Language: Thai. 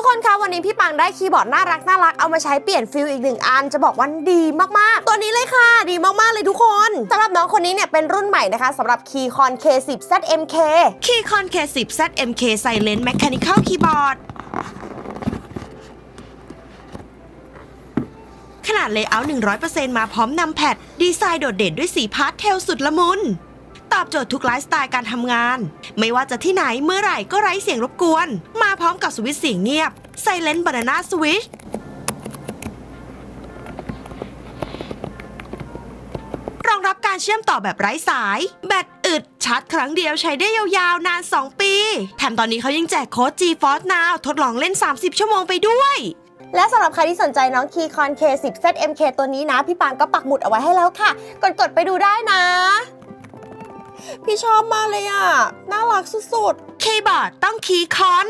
ทุกคนคะวันนี้พี่ปังได้คีย์บอร์ดน่ารักน่ารักเอามาใช้เปลี่ยนฟิลอีกหนึ่งอันจะบอกว่าดีมากๆ ตัวนี้เลยค่ะ ดีมากๆเลยทุกคนสำหรับน้องคนนี้เนี่ยเป็นรุ่นใหม่นะคะสำหรับ Keycon K10 ZMK Keycon K10 ZMK Silent Mechanical Keyboard ขนาดเลเยอร์100%มาพร้อมนำแพดดีไซน์โดดเด่นด้วยสีพาสเทลสุดละมุน อบโจทย์ทุกไลฟ์สไตล์การทำงาน ไม่ว่าจะที่ไหนเมื่อไหร่ก็ไร้เสียงรบกวน มาพร้อมกับสวิตช์เสียงเงียบ Silent Banana Switch รองรับการเชื่อมต่อแบบไร้สาย แบตอึดชาร์จครั้งเดียวใช้ได้ยาวๆ นาน 2 ปี แถมตอนนี้เขายังแจกโค้ด GeForce Now ทดลองเล่น 30 ชั่วโมงไปด้วยและสำหรับใครที่สนใจน้อง Keycon K10 ZMK ตัวนี้นะ พี่ปางก็ปักหมุดเอาไว้ให้แล้วค่ะ กดๆไปดูได้นะ พี่ชอบมากเลยอะน่ารักสุดๆ คีย์บอร์ดต้องขีดคอน